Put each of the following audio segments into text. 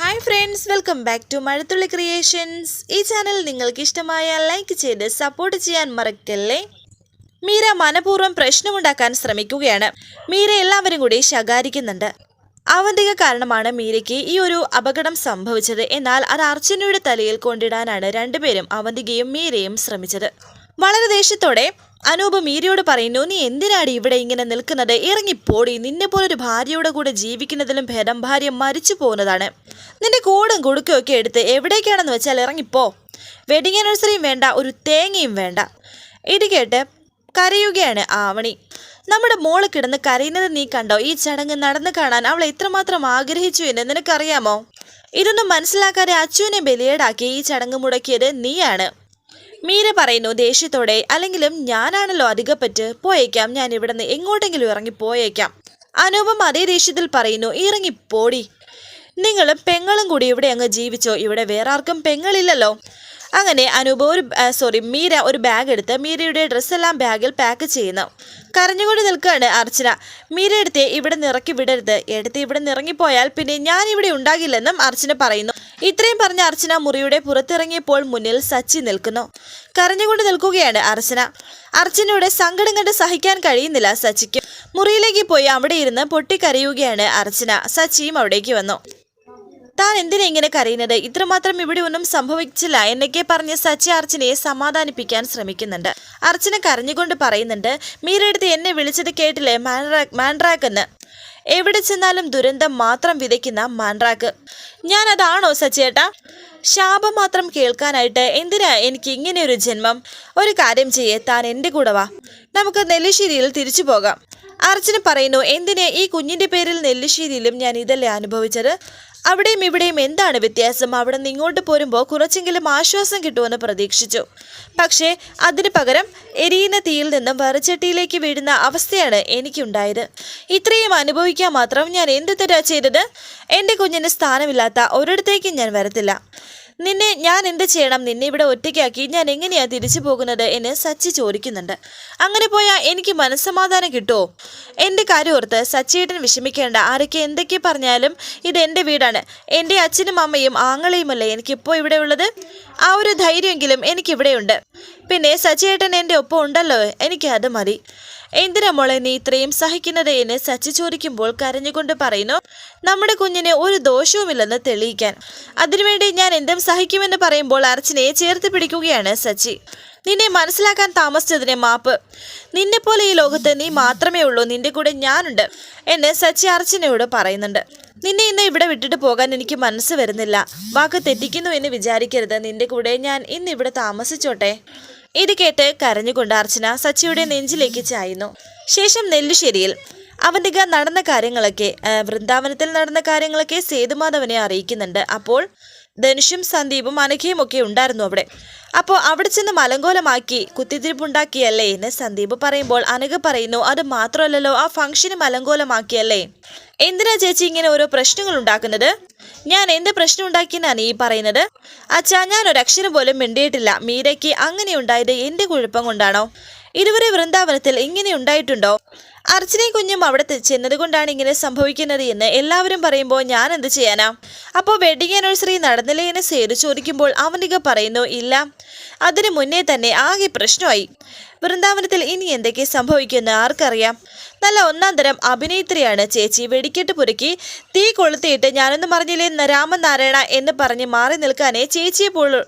Hi friends welcome back to Mazhathulli creations ഈ channel നിങ്ങൾക്ക് ഇഷ്ടമായ ലൈക്ക് ചെയ്ത് സപ്പോർട്ട് ചെയ്യാൻ മറക്കല്ലേ? മീര മനപൂർവം പ്രശ്നമുണ്ടാക്കാൻ ശ്രമിക്കുകയാണ്. മീര എല്ലാവരും കൂടി ശകാരിക്കുന്നുണ്ട്. അവന്തിക കാരണമാണ് മീരയ്ക്ക് ഈ ഒരു അപകടം സംഭവിച്ചത്. എന്നാൽ അത് അർച്ചനയുടെ തലയിൽ കൊണ്ടിടാനാണ് രണ്ടുപേരും അവന്തികയും മീരയും ശ്രമിച്ചത്. വളരെ ദേഷ്യത്തോടെ അനൂപ് മീരയോട് പറയുന്നു നീ എന്തിനാടി ഇവിടെ ഇങ്ങനെ നിൽക്കുന്നത്? ഇറങ്ങിപ്പോടി നിന്നെ പോലൊരു ഭാര്യയുടെ കൂടെ ജീവിക്കുന്നതിലും ഭേദം ഭാര്യ മരിച്ചു പോകുന്നതാണ്. നിന്റെ കൂടും കുടുക്കും ഒക്കെ എടുത്ത് എവിടേക്കാണെന്ന് വെച്ചാൽ ഇറങ്ങിപ്പോ വെഡിങ് ആനിവേഴ്സറിയും വേണ്ട ഒരു തേങ്ങയും വേണ്ട. ഇത് കേട്ട് കരയുകയാണ് ആവണി. നമ്മുടെ മോൾ കിടന്ന് കരയുന്നത് നീ കണ്ടോ? ഈ ചടങ്ങ് നടന്നു കാണാൻ അവൾ എത്രമാത്രം ആഗ്രഹിച്ചു എന്ന് നിനക്കറിയാമോ? ഇതൊന്നും മനസ്സിലാക്കാതെ അച്ചുവിനെ ബലിയേടാക്കി ഈ ചടങ്ങ് മുടക്കിയത് നീയാണ്. മീര പറയുന്നു ദേഷ്യത്തോടെ അല്ലെങ്കിലും ഞാനാണല്ലോ അധികപ്പറ്റ് പോയേക്കാം. ഞാൻ ഇവിടുന്ന് എങ്ങോട്ടെങ്കിലും ഇറങ്ങി പോയേക്കാം. അനൂപം അതേ ദേഷ്യത്തിൽ പറയുന്നു ഇറങ്ങി പോടി. നിങ്ങളും പെങ്ങളും കൂടി ഇവിടെ അങ്ങ് ജീവിച്ചോ? ഇവിടെ വേറെ ആർക്കും പെങ്ങളില്ലല്ലോ. അങ്ങനെ അനൂപ് ഒരു സോറി മീര ഒരു ബാഗ് എടുത്ത് മീരയുടെ ഡ്രസ്സെല്ലാം ബാഗിൽ പാക്ക് ചെയ്യുന്നു. കരഞ്ഞുകൊണ്ട് നിൽക്കുകയാണ് അർച്ചന. മീര എടുത്ത് ഇവിടെ നിറക്കി വിടരുത്. എടുത്ത് ഇവിടെ നിറങ്ങിപ്പോയാൽ പിന്നെ ഞാൻ ഇവിടെ ഉണ്ടാകില്ലെന്നും അർച്ചന പറയുന്നു. ഇത്രയും പറഞ്ഞ അർച്ചന മുറിയുടെ പുറത്തിറങ്ങിയപ്പോൾ മുന്നിൽ സച്ചി നിൽക്കുന്നു. കരഞ്ഞുകൊണ്ട് നിൽക്കുകയാണ് അർച്ചന. അർച്ചനയുടെ സങ്കടം കണ്ട് സഹിക്കാൻ കഴിയുന്നില്ല സച്ചിക്ക്. മുറിയിലേക്ക് പോയി അവിടെ ഇരുന്ന് പൊട്ടിക്കരയുകയാണ് അർച്ചന. സച്ചിയും അവിടേക്ക് വന്നു. താൻ എന്തിനാ ഇങ്ങനെ കരയുന്നത്? ഇത്രമാത്രം ഇവിടെ ഒന്നും സംഭവിച്ചില്ല എന്നൊക്കെ പറഞ്ഞ് സച്ചി അർച്ചനയെ സമാധാനിപ്പിക്കാൻ ശ്രമിക്കുന്നുണ്ട്. അർച്ചന കരഞ്ഞുകൊണ്ട് പറയുന്നുണ്ട് മീരടുത്ത് എന്നെ വിളിച്ചത് കേട്ടില്ലേ? മാൻഡ്രാക്ക് മാൻഡ്രാക്ക് എന്ന് എവിടെ ചെന്നാലും ദുരന്തം മാത്രം വിതയ്ക്കുന്ന മാൻഡ്രാക്ക് ഞാൻ അതാണോ സച്ചേട്ട? ശാപം മാത്രം കേൾക്കാനായിട്ട് എന്തിനാ എനിക്ക് ഇങ്ങനെ ഒരു ജന്മം? ഒരു കാര്യം ചെയ്യേ താൻ എന്റെ കൂടെ വാ. നമുക്ക് നെല്ലിശ്ശേരിയിൽ തിരിച്ചു പോകാം. അർച്ചന പറയുന്നു എന്തിന് ഈ കുഞ്ഞിന്റെ പേരിൽ നെല്ലിശ്ശേരിയിലും ഞാൻ ഇതല്ലേ അനുഭവിച്ചത്? അവിടെയും ഇവിടെയും എന്താണ് വ്യത്യാസം? അവിടെ നിന്ന് ഇങ്ങോട്ട് പോരുമ്പോൾ കുറച്ചെങ്കിലും ആശ്വാസം കിട്ടുമെന്ന് പ്രതീക്ഷിച്ചു. പക്ഷേ അതിന് പകരം എരിയുന്ന തീയിൽ നിന്നും വറച്ചട്ടിയിലേക്ക് വീഴുന്ന അവസ്ഥയാണ് എനിക്കുണ്ടായത്. ഇത്രയും അനുഭവിക്കാൻ മാത്രം ഞാൻ എന്ത് തരാ ചെയ്തത്? എന്റെ കുഞ്ഞിന് സ്ഥാനമില്ലാത്ത ഒരിടത്തേക്കും ഞാൻ വരത്തില്ല. നിന്നെ ഞാൻ എന്ത് ചെയ്യണം? നിന്നെ ഇവിടെ ഒറ്റയ്ക്കാക്കി ഞാൻ എങ്ങനെയാ തിരിച്ചു പോകുന്നത്? എന്ന് സച്ചി ചോദിക്കുന്നുണ്ട്. അങ്ങനെ പോയാൽ എനിക്ക് മനസ്സമാധാനം കിട്ടുമോ എന്റെ കാര്യം ഓർത്ത് സച്ചിയേട്ടൻ വിഷമിക്കേണ്ട. ആരൊക്കെ എന്തൊക്കെ പറഞ്ഞാലും ഇത് എന്റെ വീടാണ്. എന്റെ അച്ഛനും അമ്മയും ആങ്ങളെയുമല്ലേ എനിക്കിപ്പോൾ ഇവിടെ ഉള്ളത്? ആ ഒരു ധൈര്യമെങ്കിലും എനിക്കിവിടെയുണ്ട്. പിന്നെ സച്ചിയേട്ടൻ എന്റെ ഒപ്പം ഉണ്ടല്ലോ? എനിക്ക് അത് മതി. എന്തിനാ മോളെ നീ ഇത്രയും സഹിക്കുന്നത് എന്ന് സച്ചി ചോദിക്കുമ്പോൾ കരഞ്ഞുകൊണ്ട് പറയുന്നു നമ്മുടെ കുഞ്ഞിന് ഒരു ദോഷവുമില്ലെന്ന് തെളിയിക്കാൻ. അതിനുവേണ്ടി ഞാൻ എന്തും സഹിക്കുമെന്ന് പറയുമ്പോൾ അർച്ചനയെ ചേർത്ത് പിടിക്കുകയാണ് സച്ചി. നിന്നെ മനസ്സിലാക്കാൻ താമസിച്ചതിനെ മാപ്പ്. നിന്നെ പോലെ ഈ ലോകത്ത് നീ മാത്രമേ ഉള്ളൂ നിന്റെ കൂടെ ഞാനുണ്ട് എന്ന് സച്ചി അർച്ചനയോട് പറയുന്നുണ്ട്. നിന്നെ ഇന്ന് ഇവിടെ വിട്ടിട്ട് പോകാൻ എനിക്ക് മനസ്സ് വരുന്നില്ല. വാക്ക് തെറ്റിക്കുന്നു എന്ന് വിചാരിക്കരുത്. നിന്റെ കൂടെ ഞാൻ ഇന്ന് ഇവിടെ താമസിച്ചോട്ടെ. ഇത് കേട്ട് കരഞ്ഞുകൊണ്ട് അർച്ചന സച്ചിയുടെ നെഞ്ചിലേക്ക് ചായുന്നു. ശേഷം നെല്ലുശ്ശേരിയിൽ അവന്തിക നടന്ന കാര്യങ്ങളൊക്കെ വൃന്ദാവനത്തിൽ നടന്ന കാര്യങ്ങളൊക്കെ സേതുമാധവനെ അറിയിക്കുന്നുണ്ട്. അപ്പോൾ ധനുഷും സന്ദീപും അനഘയും ഒക്കെ ഉണ്ടായിരുന്നു അവിടെ. അപ്പോൾ അവിടെ ചെന്ന് മലങ്കോലമാക്കി കുത്തിത്തിരിപ്പുണ്ടാക്കിയല്ലേ എന്ന് സന്ദീപ് പറയുമ്പോൾ അനഘ പറയുന്നു അത് മാത്രമല്ലല്ലോ ആ ഫംഗ്ഷന് മലങ്കോലമാക്കിയല്ലേ? എന്തിനാ ചേച്ചി ഇങ്ങനെ ഓരോ പ്രശ്നങ്ങൾ ഉണ്ടാക്കുന്നത്? ഞാൻ എന്ത് പ്രശ്നം ഉണ്ടാക്കിയെന്നാണ് ഈ പറയുന്നത്? അച്ഛാ ഞാൻ ഒരു അക്ഷരം പോലും മിണ്ടിയിട്ടില്ല. മീരയ്ക്ക് അങ്ങനെ ഉണ്ടായത് എന്റെ കുഴപ്പം കൊണ്ടാണോ? ഇതുവരെ വൃന്ദാവനത്തിൽ ഇങ്ങനെ ഉണ്ടായിട്ടുണ്ടോ? അർച്ചനയും കുഞ്ഞും അവിടെ ചെന്നതുകൊണ്ടാണ് ഇങ്ങനെ സംഭവിക്കുന്നത് എന്ന് എല്ലാവരും പറയുമ്പോൾ ഞാൻ എന്ത് ചെയ്യാനാ? അപ്പോൾ വെഡിങ് ആനിവേഴ്സറി നടന്നില്ലേ എന്ന് സേതു ചോദിക്കുമ്പോൾ അവനിക പറയുന്നു ഇല്ല. അതിനു മുന്നേ തന്നെ ആകെ പ്രശ്നമായി. വൃന്ദാവനത്തിൽ ഇനി എന്തൊക്കെ സംഭവിക്കുമെന്ന് ആർക്കറിയാം? നല്ല ഒന്നാം തരം അഭിനേത്രിയാണ് ചേച്ചി. വെടിക്കെട്ട് പുരുക്കി തീ കൊളുത്തിയിട്ട് ഞാനൊന്നും പറഞ്ഞില്ലേ രാമനാരായണ എന്ന് പറഞ്ഞ് മാറി നിൽക്കാനേ ചേച്ചിയെ പോളു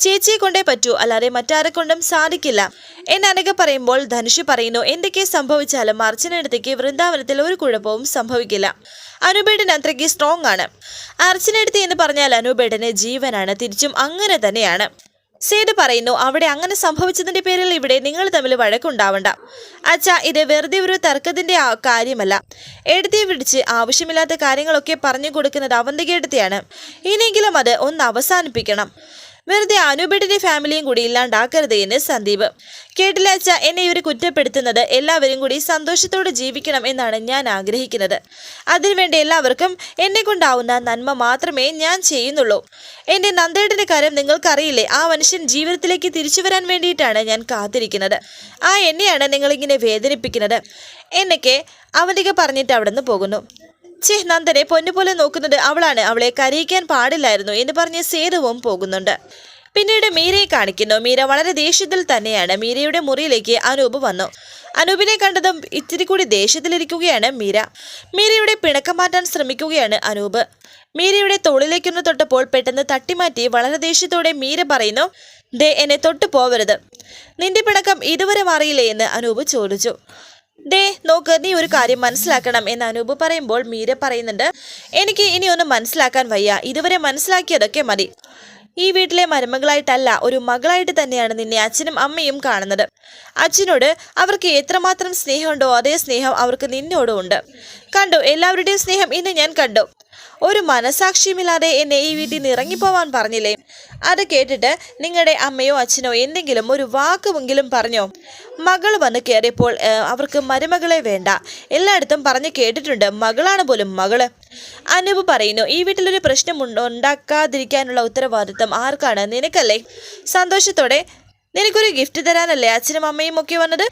ചേച്ചിയെ കൊണ്ടേ പറ്റൂ അല്ലാതെ മറ്റാരെ കൊണ്ടും സാധിക്കില്ല. എന്ന് അനഘ പറയുമ്പോൾ ധനുഷ് പറയുന്നു എന്തൊക്കെ സംഭവിച്ചാലും അർച്ചനടുത്തേക്ക് വൃന്ദാവനത്തിൽ ഒരു കുഴപ്പവും സംഭവിക്കില്ല. അനുപേടൻ അത്രയ്ക്ക് സ്ട്രോങ് ആണ്. അർച്ചനടുത്ത് എന്ന് പറഞ്ഞാൽ അനുപേടന് ജീവനാണ് തിരിച്ചും അങ്ങനെ തന്നെയാണ്. സേതു പറയുന്നു അവിടെ അങ്ങനെ സംഭവിച്ചതിന്റെ പേരിൽ ഇവിടെ നിങ്ങൾ തമ്മിൽ വഴക്കുണ്ടാവണ്ട. അച്ഛാ ഇത് വെറുതെ ഒരു തർക്കത്തിന്റെ കാര്യമല്ല. എടുത്തി പിടിച്ച് ആവശ്യമില്ലാത്ത കാര്യങ്ങളൊക്കെ പറഞ്ഞു കൊടുക്കുന്നത് അവന്തികയെടുത്തെയാണ് ഇനിയെങ്കിലും അത് ഒന്ന് അവസാനിപ്പിക്കണം. വെറുതെ അനുബിഡിന്റെ ഫാമിലിയും കൂടി ഇല്ലാണ്ടാക്കരുത് എന്ന് സന്ദീപ്. കേട്ടില്ല അച്ഛ എന്നെ ഇവർ കുറ്റപ്പെടുത്തുന്നത് എല്ലാവരും കൂടി സന്തോഷത്തോടെ ജീവിക്കണം എന്നാണ് ഞാൻ ആഗ്രഹിക്കുന്നത്. അതിനുവേണ്ടി എല്ലാവർക്കും എന്നെ കൊണ്ടാവുന്ന നന്മ മാത്രമേ ഞാൻ ചെയ്യുന്നുള്ളൂ. എന്റെ നന്ദേട്ടന്റെ കാര്യം നിങ്ങൾക്കറിയില്ലേ? ആ മനുഷ്യൻ ജീവിതത്തിലേക്ക് തിരിച്ചു വരാൻ വേണ്ടിയിട്ടാണ് ഞാൻ കാത്തിരിക്കുന്നത്. ആ എന്നെയാണ് നിങ്ങളിങ്ങനെ വേദനിപ്പിക്കുന്നത്. എന്നൊക്കെ അവനൊക്കെ പറഞ്ഞിട്ട് അവിടെ നിന്ന് പോകുന്നു. ചേ നന്ദനെ പൊന്നുപോലെ നോക്കുന്നത് അവളാണ്. അവളെ കരയിക്കാൻ പാടില്ലായിരുന്നു എന്ന് പറഞ്ഞ് സേതുവും പോകുന്നുണ്ട്. പിന്നീട് മീരയെ കാണിക്കുന്നു. മീര വളരെ ദേഷ്യത്തിൽ തന്നെയാണ്. മീരയുടെ മുറിയിലേക്ക് അനൂപ് വന്നു. അനൂപിനെ കണ്ടതും ഇത്തിരി കൂടി ദേഷ്യത്തിലിരിക്കുകയാണ് മീര. മീരയുടെ പിണക്കം മാറ്റാൻ ശ്രമിക്കുകയാണ് അനൂപ്. മീരയുടെ തോളിലേക്കൊന്ന് തൊട്ടപ്പോൾ പെട്ടെന്ന് തട്ടിമാറ്റി വളരെ ദേഷ്യത്തോടെ മീര പറയുന്നു ദേ എന്നെ തൊട്ടു പോവരുത് നിന്റെ പിണക്കം ഇതുവരെ മാറിയില്ലേ? എന്ന് അനൂപ് ചോദിച്ചു. ദേ നോക്ക് നീ ഒരു കാര്യം മനസ്സിലാക്കണം എന്ന് അനൂപ് പറയുമ്പോൾ മീര പറയുന്നുണ്ട് എനിക്ക് ഇനി ഒന്നും മനസ്സിലാക്കാൻ വയ്യ. ഇതുവരെ മനസ്സിലാക്കിയതൊക്കെ മതി. ഈ വീട്ടിലെ മരുമകളായിട്ടല്ല ഒരു മകളായിട്ട് തന്നെയാണ് നിന്നെ അച്ഛനും അമ്മയും കാണുന്നത്. അച്ഛനോട് അവർക്ക് എത്രമാത്രം സ്നേഹമുണ്ടോ അതേ സ്നേഹം അവർക്ക് നിന്നോടും ഉണ്ട്. കണ്ടു എല്ലാവരുടെയും സ്നേഹം ഇന്ന് ഞാൻ കണ്ടു. ഒരു മനസാക്ഷിയുമില്ലാതെ എന്നെ ഈ വീട്ടിൽ നിന്ന് ഇറങ്ങിപ്പോവാൻ പറഞ്ഞില്ലേ? അത് കേട്ടിട്ട് നിങ്ങളുടെ അമ്മയോ അച്ഛനോ എന്തെങ്കിലും ഒരു വാക്കുമെങ്കിലും പറഞ്ഞോ? മകൾ വന്ന് കയറിയപ്പോൾ അവർക്ക് മരുമകളെ വേണ്ട. എല്ലായിടത്തും പറഞ്ഞ് കേട്ടിട്ടുണ്ട് മകളാണ് പോലും മകൾ. അനൂപ് പറയുന്നു ഈ വീട്ടിലൊരു പ്രശ്നം ഉണ്ട- ഉണ്ടാക്കാതിരിക്കാനുള്ള ഉത്തരവാദിത്തം ആർക്കാണ്? നിനക്കല്ലേ സന്തോഷത്തോടെ നിനക്കൊരു ഗിഫ്റ്റ് തരാനല്ലേ അച്ഛനും അമ്മയും ഒക്കെ വന്നത്?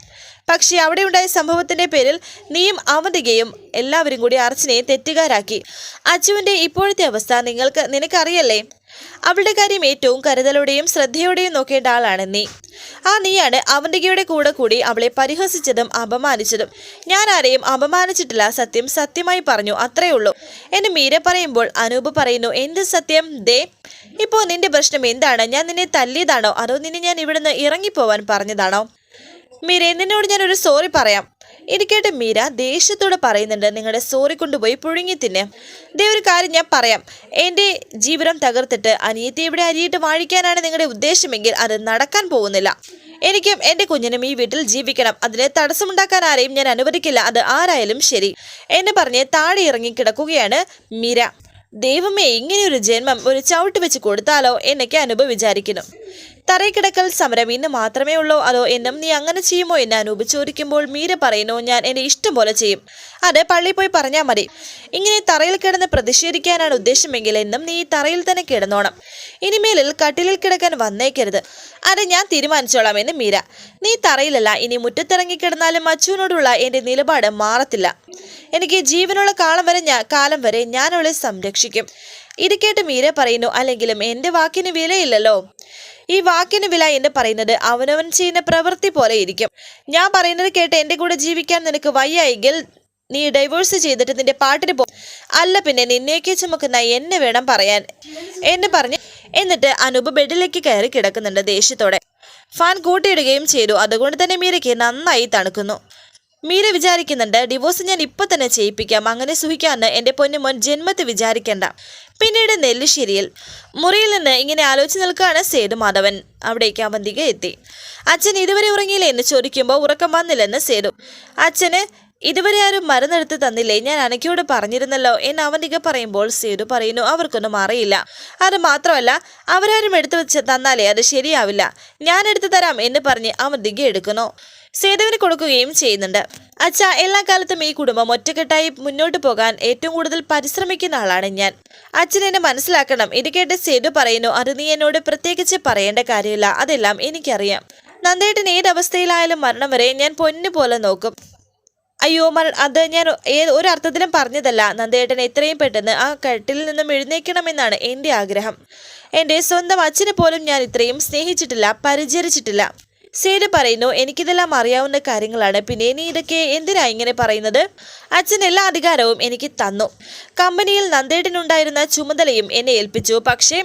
പക്ഷേ അവിടെ ഉണ്ടായ സംഭവത്തിന്റെ പേരിൽ നീയും അവന്തികയും എല്ലാവരും കൂടി അർച്ചനയെ തെറ്റുകാരാക്കി. അച്ചുവിന്റെ ഇപ്പോഴത്തെ അവസ്ഥ നിങ്ങൾക്ക് നിനക്കറിയല്ലേ? അവളുടെ കാര്യം ഏറ്റവും കരുതലോടെയും ശ്രദ്ധയോടെയും നോക്കേണ്ട ആളാണ് നീ. ആ നീയാണ് അവന്തികയുടെ കൂടെ കൂടി അവളെ പരിഹസിച്ചതും അപമാനിച്ചതും. ഞാൻ ആരെയും അപമാനിച്ചിട്ടില്ല സത്യം സത്യമായി പറഞ്ഞു അത്രേ ഉള്ളൂ. എന്ന് മീര പറയുമ്പോൾ അനൂപ് പറയുന്നു എന്ത് സത്യം? ദേ ഇപ്പോൾ നിന്റെ പ്രശ്നം എന്താണ്? ഞാൻ നിന്നെ തല്ലിയതാണോ? അതോ നിന്നെ ഞാൻ ഇവിടുന്ന് ഇറങ്ങിപ്പോവാൻ പറഞ്ഞതാണോ? മീര നിന്നോട് ഞാൻ ഒരു സോറി പറയാം. ഇത് കേട്ട് മീര ദേഷ്യത്തോടെ പറയുന്നുണ്ട് നിങ്ങളുടെ സോറി കൊണ്ടുപോയി പുഴുങ്ങി തിന്നെ. ദേ ഒരു കാര്യം ഞാൻ പറയാം. എന്റെ ജീവിതം തകർത്തിട്ട് അനിയത്തെ ഇവിടെ അരിയിട്ട് വാഴിക്കാനാണ് നിങ്ങളുടെ ഉദ്ദേശമെങ്കിൽ അത് നടക്കാൻ പോകുന്നില്ല. എനിക്കും എന്റെ കുഞ്ഞിനും ഈ വീട്ടിൽ ജീവിക്കണം. അതിന് തടസ്സമുണ്ടാക്കാൻ ആരെയും ഞാൻ അനുവദിക്കില്ല. അത് ആരായാലും ശരി. എന്നെ പറഞ്ഞ് താഴെ ഇറങ്ങി കിടക്കുകയാണ് മീര. ദൈവമേ ഇങ്ങനെയൊരു ജന്മം ഒരു ചവിട്ട് വെച്ച് കൊടുത്താലോ എന്നൊക്കെ അനുഭവ വിചാരിക്കുന്നു. തറയിക്കിടക്കൽ സമരം ഇന്ന് മാത്രമേ ഉള്ളൂ. അതോ എന്നും നീ അങ്ങനെ ചെയ്യുമോ എന്ന് അനൂപ് ചോദിക്കുമ്പോൾ മീര പറയുന്നു ഞാൻ എന്നെ ഇഷ്ടം പോലെ ചെയ്യും. അത് പള്ളിയിൽ പോയി പറഞ്ഞാൽ മതി. ഇങ്ങനെ തറയിൽ കിടന്ന് പ്രതിഷേധിക്കാനാണ് ഉദ്ദേശമെങ്കിൽ എന്നും നീ തറയിൽ തന്നെ കിടന്നോണം. ഇനിമേലിൽ കട്ടിലിൽ കിടക്കാൻ വന്നേക്കരുത്. അത് ഞാൻ തീരുമാനിച്ചോളാം എന്ന് മീര. നീ തറയിലല്ല ഇനി മുറ്റത്തിറങ്ങി കിടന്നാലും അച്ചുവിനോടുള്ള എന്റെ നിലപാട് മാറത്തില്ല. എനിക്ക് ജീവനുള്ള കാലം വരെ ഞാൻ കാലം വരെ ഞാൻ അവളെ സംരക്ഷിക്കും. ഇത് കേട്ട് മീര പറയുന്നു അല്ലെങ്കിലും എന്റെ വാക്കിന് വിലയില്ലല്ലോ. ഈ വാക്കിന് വില എന്ന് പറയുന്നത് അവനവൻ ചെയ്യുന്ന പ്രവൃത്തി പോലെ ഇരിക്കും. ഞാൻ പറയുന്നത് കേട്ട് എന്റെ കൂടെ ജീവിക്കാൻ നിനക്ക് വയ്യായെങ്കിൽ നീ ഡൈവോഴ്സ് ചെയ്തിട്ട് നിന്റെ പാട്ടിന് പോ. അല്ല പിന്നെ നിന്നേക്ക് ചുമക്കുന്ന എന്നെ വേണം പറയാൻ എന്ന് പറഞ്ഞ് എന്നിട്ട് അനൂപ് ബെഡിലേക്ക് കയറി കിടക്കുന്നുണ്ട് ദേഷ്യത്തോടെ. ഫാൻ കൂട്ടിയിടുകയും ചെയ്തു. അതുകൊണ്ട് തന്നെ മീരയ്ക്ക് നന്നായി തണുക്കുന്നു. മീര വിചാരിക്കുന്നുണ്ട് ഡിവോഴ്സ് ഞാൻ ഇപ്പൊ തന്നെ ചെയ്യിപ്പിക്കാം. അങ്ങനെ സുഖിക്കാമെന്ന് എന്റെ പൊന്നുമോൻ ജന്മത്തെ വിചാരിക്കണ്ട. പിന്നീട് നെല്ലിശ്ശേരിയിൽ മുറിയിൽ നിന്ന് ഇങ്ങനെ ആലോചിച്ച് നിൽക്കുകയാണ് സേതു മാധവൻ. അവിടേക്ക് അവന്തിക എത്തി. അച്ഛൻ ഇതുവരെ ഉറങ്ങിയില്ലേ എന്ന് ചോദിക്കുമ്പോൾ ഉറക്കം വന്നില്ലെന്ന് സേതു. അച്ഛന് ഇതുവരെ ആരും മരുന്നെടുത്ത് തന്നില്ലേ? ഞാൻ അനക്കയോട് പറഞ്ഞിരുന്നല്ലോ എന്ന് അവന്തിക പറയുമ്പോൾ സേതു പറയുന്നു അവർക്കൊന്നും അറിയില്ല. അത് മാത്രമല്ല അവരാരും എടുത്തു വെച്ച് തന്നാലേ അത് ശരിയാവില്ല. ഞാൻ എടുത്തു തരാം എന്ന് പറഞ്ഞ് അവന്തിക എടുക്കുന്നു. സേതുവിന് കൊടുക്കുകയും ചെയ്യുന്നുണ്ട്. അച്ഛ എല്ലാ കാലത്തും ഈ കുടുംബം ഒറ്റക്കെട്ടായി മുന്നോട്ട് പോകാൻ ഏറ്റവും കൂടുതൽ പരിശ്രമിക്കുന്ന ആളാണ് ഞാൻ. അച്ഛൻ എന്നെ മനസ്സിലാക്കണം. ഇത് കേട്ട് സേതു പറയുന്നു അത് നീ എന്നോട് പ്രത്യേകിച്ച് പറയേണ്ട കാര്യമില്ല. അതെല്ലാം എനിക്കറിയാം. നന്ദേട്ടൻ ഏതവസ്ഥയിലായാലും മരണം വരെ ഞാൻ പൊന്നു പോലെ നോക്കും. അയ്യോ മര അത് ഞാൻ ഏത് ഒരർത്ഥത്തിലും പറഞ്ഞതല്ല. നന്ദേട്ടൻ എത്രയും പെട്ടെന്ന് ആ കട്ടിൽ നിന്നും എഴുന്നേക്കണമെന്നാണ് എന്റെ ആഗ്രഹം. എന്റെ സ്വന്തം അച്ഛനെ പോലും ഞാൻ ഇത്രയും സ്നേഹിച്ചിട്ടില്ല പരിചരിച്ചിട്ടില്ല. സേതു പറയുന്നു എനിക്കിതെല്ലാം അറിയാവുന്ന കാര്യങ്ങളാണ്. പിന്നെ നീ ഇതൊക്കെ എന്തിനാ ഇങ്ങനെ പറയുന്നത്? അച്ഛൻ എല്ലാ അധികാരവും എനിക്ക് തന്നു. കമ്പനിയിൽ നന്ദേട്ടനുണ്ടായിരുന്ന ചുമതലയും എന്നെ ഏൽപ്പിച്ചു. പക്ഷേ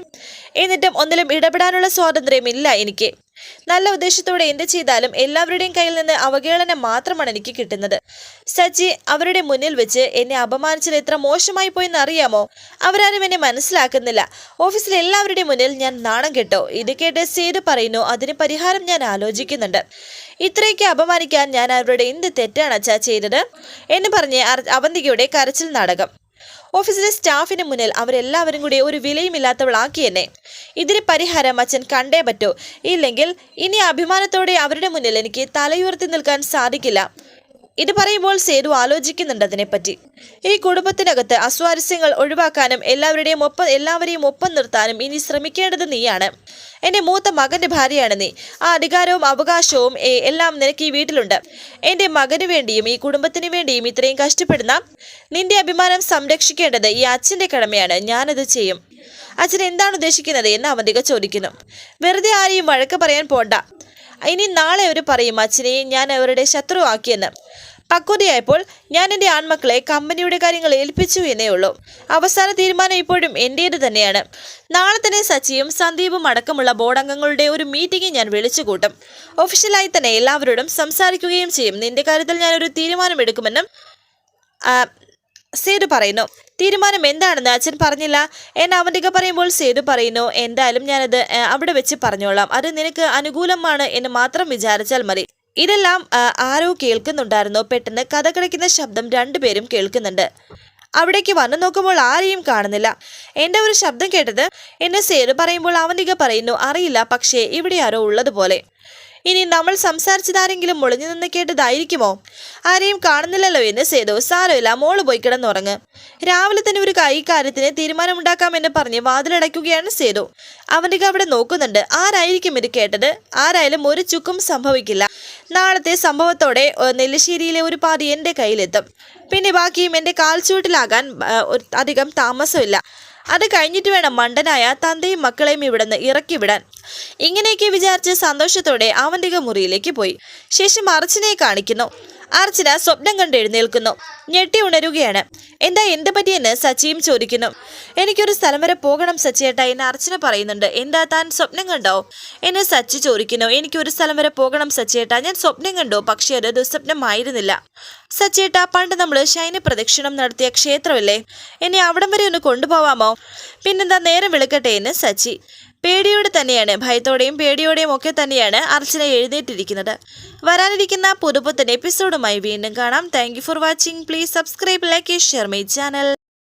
എന്നിട്ടും ഒന്നിലും ഇടപെടാനുള്ള സ്വാതന്ത്ര്യമില്ല എനിക്ക്. നല്ല ഉദ്ദേശത്തോടെ എന്ത് ചെയ്താലും എല്ലാവരുടെയും കയ്യിൽ നിന്ന് അവഹേളനം മാത്രമാണ് എനിക്ക് കിട്ടുന്നത്. സജി അവരുടെ മുന്നിൽ വെച്ച് എന്നെ അപമാനിച്ചത് എത്ര മോശമായി പോയെന്ന് അറിയാമോ? അവരാരും എന്നെ മനസ്സിലാക്കുന്നില്ല. ഓഫീസിലെ എല്ലാവരുടെയും മുന്നിൽ ഞാൻ നാണം കെട്ടോ? ഇത് കേട്ട് സേതു പറയുന്നു അതിന് പരിഹാരം ഞാൻ ആലോചിക്കുന്നുണ്ട്. ഇത്രയൊക്കെ അപമാനിക്കാൻ ഞാൻ അവരുടെ എന്ത് തെറ്റാണ് അച്ഛാ ചെയ്തത്? എന്ന് പറഞ്ഞ് അവന്തികയുടെ കരച്ചിൽ നാടകം. ഓഫീസിലെ സ്റ്റാഫിന് മുന്നിൽ അവരെല്ലാവരും കൂടി ഒരു വിലയുമില്ലാത്തവളാക്കി എന്നെ. ഇതിന് പരിഹാരം അച്ഛൻ കണ്ടേ പറ്റൂ. ഇല്ലെങ്കിൽ ഇനി അഭിമാനത്തോടെ അവരുടെ മുന്നിൽ എനിക്ക് തലയുയർത്തി നിൽക്കാൻ സാധിക്കില്ല. ഇത് പറയുമ്പോൾ സേതു ആലോചിക്കുന്നുണ്ട് അതിനെപ്പറ്റി. ഈ കുടുംബത്തിനകത്ത് അസ്വാരസ്യങ്ങൾ ഒഴിവാക്കാനും എല്ലാവരുടെയും ഒപ്പം എല്ലാവരെയും ഒപ്പം നിർത്താനും ഇനി ശ്രമിക്കേണ്ടത് നീയാണ്. എന്റെ മൂത്ത മകന്റെ ഭാര്യയാണ് നീ. ആ അധികാരവും അവകാശവും എല്ലാം നിനക്ക് ഈ വീട്ടിലുണ്ട്. എന്റെ മകന് വേണ്ടിയും ഈ കുടുംബത്തിന് വേണ്ടിയും ഇത്രയും കഷ്ടപ്പെടുന്ന നിന്റെ അഭിമാനം സംരക്ഷിക്കേണ്ടത് ഈ അച്ഛന്റെ കടമയാണ്. ഞാനത് ചെയ്യും. അച്ഛൻ എന്താണ് ഉദ്ദേശിക്കുന്നത് എന്ന് അവന്തിക ചോദിക്കുന്നു. വെറുതെ ആരെയും വഴക്ക് പറയാൻ പോണ്ട. ഇനി നാളെ അവർ പറയും അച്ഛനെ ഞാൻ അവരുടെ ശത്രുവാക്കിയെന്ന്. പക്വതയായപ്പോൾ ഞാൻ എന്റെ ആൺമക്കളെ കമ്പനിയുടെ കാര്യങ്ങൾ ഏൽപ്പിച്ചു എന്നേ ഉള്ളൂ. അവസാന തീരുമാനം ഇപ്പോഴും എന്റേത് തന്നെയാണ്. നാളെ തന്നെ സച്ചിയും സന്ദീപും അടക്കമുള്ള ബോർഡ് അംഗങ്ങളുടെ ഒരു മീറ്റിംഗ് ഞാൻ വിളിച്ചു കൂട്ടും ഒഫീഷ്യലായി തന്നെ എല്ലാവരോടും സംസാരിക്കുകയും ചെയ്യും. നിന്റെ കാര്യത്തിൽ ഞാനൊരു തീരുമാനം എടുക്കുമെന്നും സേതു പറയുന്നു. തീരുമാനം എന്താണെന്ന് അച്ഛൻ പറഞ്ഞില്ല. എന്നെ അവന്തിക പറയുമ്പോൾ സേതു പറയുന്നു എന്തായാലും ഞാനത് അവിടെ വെച്ച് പറഞ്ഞോളാം. അത് നിനക്ക് അനുകൂലമാണ് എന്ന് മാത്രം വിചാരിച്ചാൽ മതി. ഇതെല്ലാം ആരോ കേൾക്കുന്നുണ്ടായിരുന്നു. പെട്ടെന്ന് കഥ ശബ്ദം രണ്ടുപേരും കേൾക്കുന്നുണ്ട്. അവിടേക്ക് വന്നു നോക്കുമ്പോൾ ആരെയും കാണുന്നില്ല. എന്റെ ഒരു ശബ്ദം കേട്ടത് എന്നെ സേതു പറയുമ്പോൾ അവന്തിക പറയുന്നു അറിയില്ല പക്ഷേ ഇവിടെ ആരോ ഉള്ളതുപോലെ. ഇനി നമ്മൾ സംസാരിച്ചതാരെങ്കിലും മുളിഞ്ഞു നിന്ന് കേട്ടതായിരിക്കുമോ? ആരെയും കാണുന്നില്ലല്ലോ എന്ന് സേതു സാരമില്ല മോൾ പോയി കിടന്നുറങ്ങ്. രാവിലെ തന്നെ ഒരു കൈ കാര്യത്തിന് തീരുമാനമുണ്ടാക്കാമെന്ന് പറഞ്ഞ് വാതിലടയ്ക്കുകയാണ് സേതു. അവന്റെ അവിടെ നോക്കുന്നുണ്ട്. ആരായിരിക്കും ഇത് കേട്ടത്? ആരായാലും ഒരു ചുക്കും സംഭവിക്കില്ല. നാളത്തെ സംഭവത്തോടെ നെല്ലിശ്ശേരിയിലെ ഒരു പാതി എന്റെ കയ്യിലെത്തും. പിന്നെ ബാക്കിയും എന്റെ കാൽച്ചുവട്ടിലാകാൻ അധികം താമസമില്ല. അത് കഴിഞ്ഞിട്ട് വേണം മണ്ടനായ തന്തയും മക്കളെയും ഇവിടുന്ന് ഇറക്കി വിടാൻ. ഇങ്ങനെയൊക്കെ വിചാരിച്ച് സന്തോഷത്തോടെ അവന്റെ മുറിയിലേക്ക് പോയി. ശേഷം അർച്ചനയെ കാണിക്കുന്നു. അർച്ചന സ്വപ്നം കണ്ട് എഴുന്നേൽക്കുന്നു. ഞെട്ടി ഉണരുകയാണ്. എന്താ എന്ത് പറ്റിയെന്ന് സച്ചിയും ചോദിക്കുന്നു. എനിക്കൊരു സ്ഥലം വരെ പോകണം സച്ചിയേട്ടാ എന്ന് അർച്ചന പറയുന്നുണ്ട്. എന്താ താൻ സ്വപ്നം കണ്ടോ? എന്ന് സച്ചി ചോദിക്കുന്നു. എനിക്കൊരു സ്ഥലം വരെ പോകണം സച്ചിയേട്ടാ. ഞാൻ സ്വപ്നം കണ്ടു പക്ഷേ അത് ദുസ്വപ്നമായിരുന്നില്ല. സച്ചേട്ട പണ്ട് നമ്മൾ ശൈന പ്രദക്ഷിണം നടത്തിയ ക്ഷേത്രമല്ലേ? എന്നെ അവിടം വരെ ഒന്ന് കൊണ്ടുപോവാമോ? പിന്നെന്താ നേരം വിളിക്കട്ടെ എന്ന് സച്ചി. പേടിയോടെ തന്നെയാണ് ഭയത്തോടെയും പേടിയോടെയും ഒക്കെ തന്നെയാണ് അർച്ചന എഴുന്നേറ്റിരിക്കുന്നത്. വരാനിരിക്കുന്ന പുതുപുത്തൻ എപ്പിസോഡുമായി വീണ്ടും കാണാം. Thank for watching please subscribe like share my channel